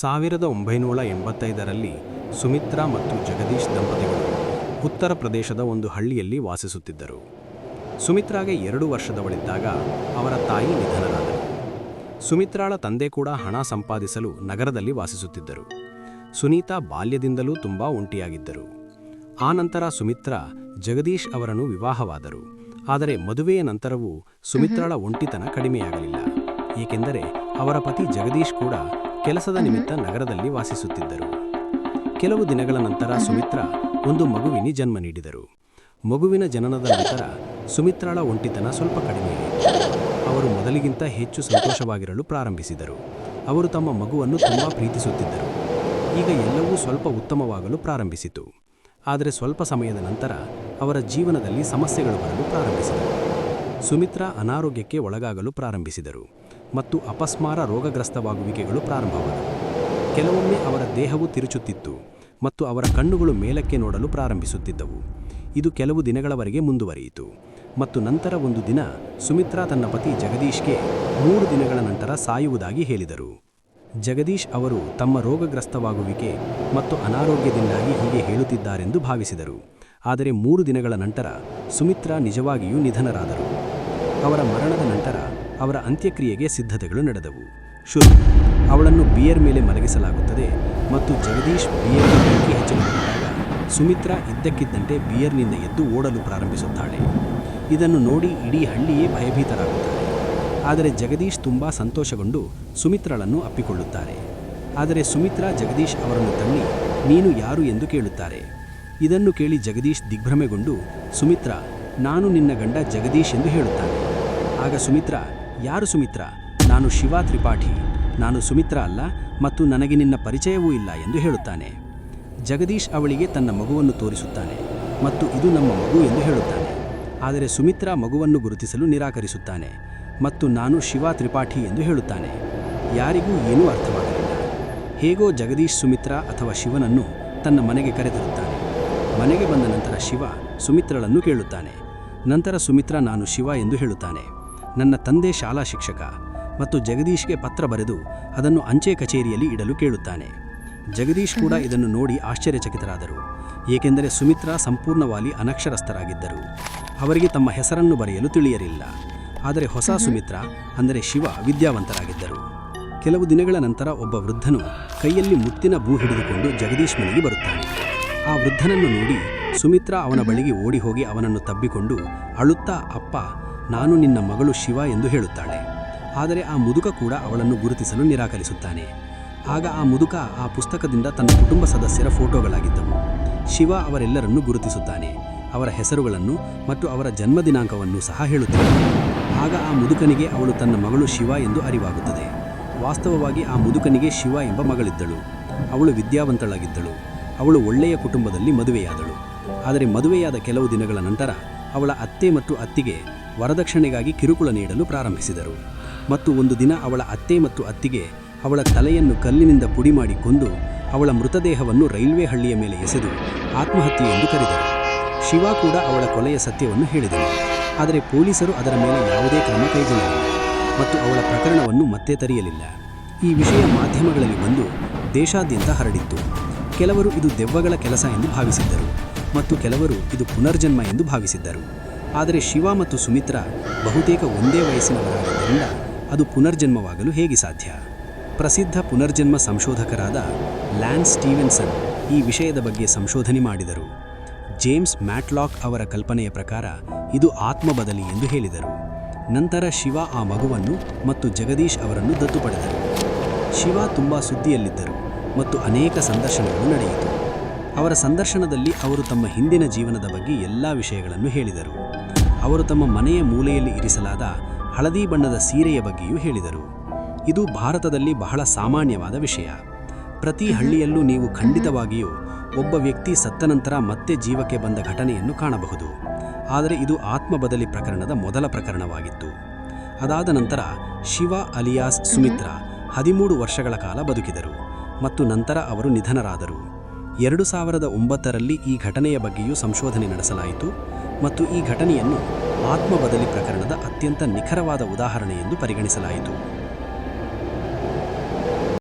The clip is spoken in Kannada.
ಸಾವಿರದ ಒಂಬೈನೂರ ಎಂಬತ್ತೈದರಲ್ಲಿ ಸುಮಿತ್ರಾ ಮತ್ತು ಜಗದೀಶ್ ದಂಪತಿಗಳು ಉತ್ತರ ಪ್ರದೇಶದ ಒಂದು ಹಳ್ಳಿಯಲ್ಲಿ ವಾಸಿಸುತ್ತಿದ್ದರು. ಸುಮಿತ್ರಾಗೆ ಎರಡು ವರ್ಷದವಳಿದ್ದಾಗ ಅವರ ತಾಯಿ ನಿಧನರಾದರು. ಸುಮಿತ್ರಾಳ ತಂದೆ ಕೂಡ ಹಣ ಸಂಪಾದಿಸಲು ನಗರದಲ್ಲಿ ವಾಸಿಸುತ್ತಿದ್ದರು. ಸುನೀತಾ ಬಾಲ್ಯದಿಂದಲೂ ತುಂಬಾ ಒಂಟಿಯಾಗಿದ್ದರು. ಆ ನಂತರ ಸುಮಿತ್ರಾ ಜಗದೀಶ್ ಅವರನ್ನು ವಿವಾಹವಾದರು. ಆದರೆ ಮದುವೆಯ ನಂತರವೂ ಸುಮಿತ್ರಾಳ ಒಂಟಿತನ ಕಡಿಮೆಯಾಗಲಿಲ್ಲ. ಏಕೆಂದರೆ ಅವರ ಪತಿ ಜಗದೀಶ್ ಕೂಡ ಕೆಲಸದ ನಿಮಿತ್ತ ನಗರದಲ್ಲಿ ವಾಸಿಸುತ್ತಿದ್ದರು. ಕೆಲವು ದಿನಗಳ ನಂತರ ಸುಮಿತ್ರ ಒಂದು ಮಗುವಿನಿ ಜನ್ಮ ನೀಡಿದರು. ಮಗುವಿನ ಜನನದ ನಂತರ ಸುಮಿತ್ರಾಳ ಒಂಟಿತನ ಸ್ವಲ್ಪ ಕಡಿಮೆಯಾಯಿತು ಅವರು ಮೊದಲಿಗಿಂತ ಹೆಚ್ಚು ಸಂತೋಷವಾಗಿರಲು ಪ್ರಾರಂಭಿಸಿದರು. ಅವರು ತಮ್ಮ ಮಗುವನ್ನು ತುಂಬಾ ಪ್ರೀತಿಸುತ್ತಿದ್ದರು. ಈಗ ಎಲ್ಲವೂ ಸ್ವಲ್ಪ ಉತ್ತಮವಾಗಲು ಪ್ರಾರಂಭಿಸಿತು. ಆದರೆ ಸ್ವಲ್ಪ ಸಮಯದ ನಂತರ ಅವರ ಜೀವನದಲ್ಲಿ ಸಮಸ್ಯೆಗಳು ಬರಲು ಪ್ರಾರಂಭಿಸಿದವು. ಸುಮಿತ್ರಾ ಅನಾರೋಗ್ಯಕ್ಕೆ ಒಳಗಾಗಲು ಪ್ರಾರಂಭಿಸಿದರು. ಮತ್ತು ಅಪಸ್ಮಾರ ರೋಗಗ್ರಸ್ತವಾಗುವಿಕೆಗಳು ಪ್ರಾರಂಭವಾದವು. ಕೆಲವೊಮ್ಮೆ ಅವರ ದೇಹವು ತಿರುಚುತ್ತಿತ್ತು ಮತ್ತು ಅವರ ಕಣ್ಣುಗಳು ಮೇಲಕ್ಕೆ ನೋಡಲು ಪ್ರಾರಂಭಿಸುತ್ತಿದ್ದವು. ಇದು ಕೆಲವು ದಿನಗಳವರೆಗೆ ಮುಂದುವರಿಯಿತು. ಮತ್ತು ನಂತರ ಒಂದು ದಿನ ಸುಮಿತ್ರಾ ತನ್ನ ಪತಿ ಜಗದೀಶ್ಗೆ ಮೂರು ದಿನಗಳ ನಂತರ ಸಾಯುವುದಾಗಿ ಹೇಳಿದರು. ಜಗದೀಶ್ ಅವರು ತಮ್ಮ ರೋಗಗ್ರಸ್ತವಾಗುವಿಕೆ ಮತ್ತು ಅನಾರೋಗ್ಯದಿಂದಾಗಿ ಹೀಗೆ ಹೇಳುತ್ತಿದ್ದಾರೆಂದು ಭಾವಿಸಿದರು. ಆದರೆ ಮೂರು ದಿನಗಳ ನಂತರ ಸುಮಿತ್ರಾ ನಿಜವಾಗಿಯೂ ನಿಧನರಾದರು. ಅವರ ಮರಣದ ನಂತರ ಅವರ ಅಂತ್ಯಕ್ರಿಯೆಗೆ ಸಿದ್ಧತೆಗಳು ನಡೆದವು. ಶುರು. ಅವಳನ್ನು ಬಿಯರ್ ಮೇಲೆ ಮಲಗಿಸಲಾಗುತ್ತದೆ ಮತ್ತು ಜಗದೀಶ್ ಬಿಯರ್ ಬೆಂಕಿ ಹಚ್ಚಲಾಗಿದ್ದಾಗ ಸುಮಿತ್ರಾ ಇದ್ದಕ್ಕಿದ್ದಂತೆ ಬಿಯರ್ನಿಂದ ಎದ್ದು ಓಡಲು ಪ್ರಾರಂಭಿಸುತ್ತಾಳೆ. ಇದನ್ನು ನೋಡಿ ಇಡೀ ಹಳ್ಳಿಯೇ ಭಯಭೀತರಾಗುತ್ತಾರೆ. ಆದರೆ ಜಗದೀಶ್ ತುಂಬಾ ಸಂತೋಷಗೊಂಡು ಸುಮಿತ್ರಳನ್ನು ಅಪ್ಪಿಕೊಳ್ಳುತ್ತಾರೆ. ಆದರೆ ಸುಮಿತ್ರಾ ಜಗದೀಶ್ ಅವರನ್ನು ತಳ್ಳಿ, ನೀನು ಯಾರು ಎಂದು ಕೇಳುತ್ತಾರೆ. ಇದನ್ನು ಕೇಳಿ ಜಗದೀಶ್ ದಿಗ್ಭ್ರಮೆಗೊಂಡು, ಸುಮಿತ್ರಾ, ನಾನು ನಿನ್ನ ಗಂಡ ಜಗದೀಶ್ ಎಂದು ಹೇಳುತ್ತಾನೆ. ಆಗ ಸುಮಿತ್ರಾ ಯಾರು ಸುಮಿತ್ರಾ? ನಾನು ಶಿವ ತ್ರಿಪಾಠಿ. ನಾನು ಸುಮಿತ್ರ ಅಲ್ಲ ಮತ್ತು ನನಗೆ ನಿನ್ನ ಪರಿಚಯವೂ ಇಲ್ಲ ಎಂದು ಹೇಳುತ್ತಾನೆ. ಜಗದೀಶ್ ಅವಳಿಗೆ ತನ್ನ ಮಗುವನ್ನು ತೋರಿಸುತ್ತಾನೆ ಮತ್ತು ಇದು ನಮ್ಮ ಮಗು ಎಂದು ಹೇಳುತ್ತಾನೆ. ಆದರೆ ಸುಮಿತ್ರಾ ಮಗುವನ್ನು ಗುರುತಿಸಲು ನಿರಾಕರಿಸುತ್ತಾನೆ ಮತ್ತು ನಾನು ಶಿವ ತ್ರಿಪಾಠಿ ಎಂದು ಹೇಳುತ್ತಾನೆ. ಯಾರಿಗೂ ಏನೂ ಅರ್ಥವಾಗಲಿಲ್ಲ. ಹೇಗೋ ಜಗದೀಶ್ ಸುಮಿತ್ರಾ ಅಥವಾ ಶಿವನನ್ನು ತನ್ನ ಮನೆಗೆ ಕರೆತರುತ್ತಾನೆ. ಮನೆಗೆ ಬಂದ ನಂತರ ಶಿವ ಸುಮಿತ್ರಳನ್ನು ಕೇಳುತ್ತಾನೆ. ನಂತರ ಸುಮಿತ್ರಾ ನಾನು ಶಿವ ಎಂದು ಹೇಳುತ್ತಾನೆ. ನನ್ನ ತಂದೆ ಶಾಲಾ ಶಿಕ್ಷಕ ಮತ್ತು ಜಗದೀಶ್ಗೆ ಪತ್ರ ಬರೆದು ಅದನ್ನು ಅಂಚೆ ಕಚೇರಿಯಲ್ಲಿ ಇಡಲು ಕೇಳುತ್ತಾನೆ. ಜಗದೀಶ್ ಕೂಡ ಇದನ್ನು ನೋಡಿ ಆಶ್ಚರ್ಯಚಕಿತರಾದರು. ಏಕೆಂದರೆ ಸುಮಿತ್ರಾ ಸಂಪೂರ್ಣವಾಗಿ ಅನಕ್ಷರಸ್ಥರಾಗಿದ್ದರು. ಅವರಿಗೆ ತಮ್ಮ ಹೆಸರನ್ನು ಬರೆಯಲು ತಿಳಿಯಲಿಲ್ಲ. ಆದರೆ ಹೊಸ ಸುಮಿತ್ರಾ ಅಂದರೆ ಶಿವ ವಿದ್ಯಾವಂತರಾಗಿದ್ದರು. ಕೆಲವು ದಿನಗಳ ನಂತರ ಒಬ್ಬ ವೃದ್ಧನು ಕೈಯಲ್ಲಿ ಮುತ್ತಿನ ಭೂ ಹಿಡಿದುಕೊಂಡು ಜಗದೀಶ್ ಮನೆಗೆ ಬರುತ್ತಾನೆ. ಆ ವೃದ್ಧನನ್ನು ನೋಡಿ ಸುಮಿತ್ರಾ ಅವನ ಬಳಿಗೆ ಓಡಿ ಹೋಗಿ ಅವನನ್ನು ತಬ್ಬಿಕೊಂಡು ಅಳುತ್ತಾ ಅಪ್ಪ ನಾನು ನಿನ್ನ ಮಗಳು ಶಿವ ಎಂದು ಹೇಳುತ್ತಾಳೆ. ಆದರೆ ಆ ಮುದುಕ ಕೂಡ ಅವಳನ್ನು ಗುರುತಿಸಲು ನಿರಾಕರಿಸುತ್ತಾನೆ. ಆಗ ಆ ಮುದುಕ ಆ ಪುಸ್ತಕದಿಂದ ತನ್ನ ಕುಟುಂಬ ಸದಸ್ಯರ ಫೋಟೋಗಳಾಗಿದ್ದವು. ಶಿವ ಅವರೆಲ್ಲರನ್ನು ಗುರುತಿಸುತ್ತಾನೆ. ಅವರ ಹೆಸರುಗಳನ್ನು ಮತ್ತು ಅವರ ಜನ್ಮ ದಿನಾಂಕವನ್ನು ಸಹ ಹೇಳುತ್ತಾನೆ. ಆಗ ಆ ಮುದುಕನಿಗೆ ಅವಳು ತನ್ನ ಮಗಳು ಶಿವ ಎಂದು ಅರಿವಾಗುತ್ತದೆ. ವಾಸ್ತವವಾಗಿ ಆ ಮುದುಕನಿಗೆ ಶಿವ ಎಂಬ ಮಗಳಿದ್ದಳು. ಅವಳು ವಿದ್ಯಾವಂತಳಾಗಿದ್ದಳು. ಅವಳು ಒಳ್ಳೆಯ ಕುಟುಂಬದಲ್ಲಿ ಮದುವೆಯಾದಳು. ಆದರೆ ಮದುವೆಯಾದ ಕೆಲವು ದಿನಗಳ ನಂತರ ಅವಳ ಅತ್ತೆ ಮತ್ತು ಅತ್ತಿಗೆ ವರದಕ್ಷಿಣೆಗಾಗಿ ಕಿರುಕುಳ ನೀಡಲು ಪ್ರಾರಂಭಿಸಿದರು. ಮತ್ತು ಒಂದು ದಿನ ಅವಳ ಅತ್ತೆ ಮತ್ತು ಅತ್ತಿಗೆ ಅವಳ ತಲೆಯನ್ನು ಕಲ್ಲಿನಿಂದ ಪುಡಿ ಮಾಡಿ ಕೊಂದು ಅವಳ ಮೃತದೇಹವನ್ನು ರೈಲ್ವೆ ಹಳ್ಳಿಯ ಮೇಲೆ ಎಸೆದು ಆತ್ಮಹತ್ಯೆ ಎಂದು ಕರೆದರು. ಶಿವ ಕೂಡ ಅವಳ ಕೊಲೆಯ ಸತ್ಯವನ್ನು ಹೇಳಿದರು ಆದರೆ ಪೊಲೀಸರು ಅದರ ಮೇಲೆ ಯಾವುದೇ ಕ್ರಮ ಕೈಗೊಳ್ಳಲಿಲ್ಲ ಮತ್ತು ಅವಳ ಪ್ರಕರಣವನ್ನು ಮತ್ತೆ ತರೆಯಲಿಲ್ಲ. ಈ ವಿಷಯ ಮಾಧ್ಯಮಗಳಲ್ಲಿ ಬಂದು ದೇಶಾದ್ಯಂತ ಹರಡಿತ್ತು. ಕೆಲವರು ಇದು ದೆವ್ವಗಳ ಕೆಲಸ ಎಂದು ಭಾವಿಸಿದ್ದರು ಮತ್ತು ಕೆಲವರು ಇದು ಪುನರ್ಜನ್ಮ ಎಂದು ಭಾವಿಸಿದ್ದರು. ಆದರೆ ಶಿವ ಮತ್ತು ಸುಮಿತ್ರಾ ಬಹುತೇಕ ಒಂದೇ ವಯಸ್ಸಿನವರಾಗಿದ್ದರಿಂದ ಅದು ಪುನರ್ಜನ್ಮವಾಗಲು ಹೇಗೆ ಸಾಧ್ಯ? ಪ್ರಸಿದ್ಧ ಪುನರ್ಜನ್ಮ ಸಂಶೋಧಕರಾದ ಲ್ಯಾನ್ ಸ್ಟೀವೆನ್ಸನ್ ಈ ವಿಷಯದ ಬಗ್ಗೆ ಸಂಶೋಧನೆ ಮಾಡಿದರು. ಜೇಮ್ಸ್ ಮ್ಯಾಟ್ಲಾಕ್ ಅವರ ಕಲ್ಪನೆಯ ಪ್ರಕಾರ ಇದು ಆತ್ಮ ಬದಲಿ ಎಂದು ಹೇಳಿದರು. ನಂತರ ಶಿವ ಆ ಮಗುವನ್ನು ಮತ್ತು ಜಗದೀಶ್ ಅವರನ್ನು ದತ್ತು ಪಡೆದರು. ಶಿವ ತುಂಬ ಸುದ್ದಿಯಲ್ಲಿದ್ದರು ಮತ್ತು ಅನೇಕ ಸಂದರ್ಶನಗಳು ನಡೆಯಿತು. ಅವರ ಸಂದರ್ಶನದಲ್ಲಿ ಅವರು ತಮ್ಮ ಹಿಂದಿನ ಜೀವನದ ಬಗ್ಗೆ ಎಲ್ಲ ವಿಷಯಗಳನ್ನು ಹೇಳಿದರು. ಅವರು ತಮ್ಮ ಮನೆಯ ಮೂಲೆಯಲ್ಲಿ ಇರಿಸಲಾದ ಹಳದಿ ಬಣ್ಣದ ಸೀರೆಯ ಬಗ್ಗೆಯೂ ಹೇಳಿದರು. ಇದು ಭಾರತದಲ್ಲಿ ಬಹಳ ಸಾಮಾನ್ಯವಾದ ವಿಷಯ. ಪ್ರತಿ ಹಳ್ಳಿಯಲ್ಲೂ ನೀವು ಖಂಡಿತವಾಗಿಯೂ ಒಬ್ಬ ವ್ಯಕ್ತಿ ಸತ್ತ ನಂತರ ಮತ್ತೆ ಜೀವಕ್ಕೆ ಬಂದ ಘಟನೆಯನ್ನು ಕಾಣಬಹುದು. ಆದರೆ ಇದು ಆತ್ಮ ಬದಲಿ ಪ್ರಕರಣದ ಮೊದಲ ಪ್ರಕರಣವಾಗಿತ್ತು. ಅದಾದ ನಂತರ ಶಿವ ಅಲಿಯಾಸ್ ಸುಮಿತ್ರ ಹದಿಮೂರು ವರ್ಷಗಳ ಕಾಲ ಬದುಕಿದರು ಮತ್ತು ನಂತರ ಅವರು ನಿಧನರಾದರು. ಎರಡು ಸಾವಿರದ ಒಂಬತ್ತರಲ್ಲಿ ಈ ಘಟನೆಯ ಬಗ್ಗೆಯೂ ಸಂಶೋಧನೆ ನಡೆಸಲಾಯಿತು. ಮತ್ತು ಈ ಘಟನೆಯನ್ನು ಆತ್ಮಬದಲಿ ಪ್ರಕರಣದ ಅತ್ಯಂತ ನಿಖರವಾದ ಉದಾಹರಣೆ ಎಂದು ಪರಿಗಣಿಸಲಾಯಿತು.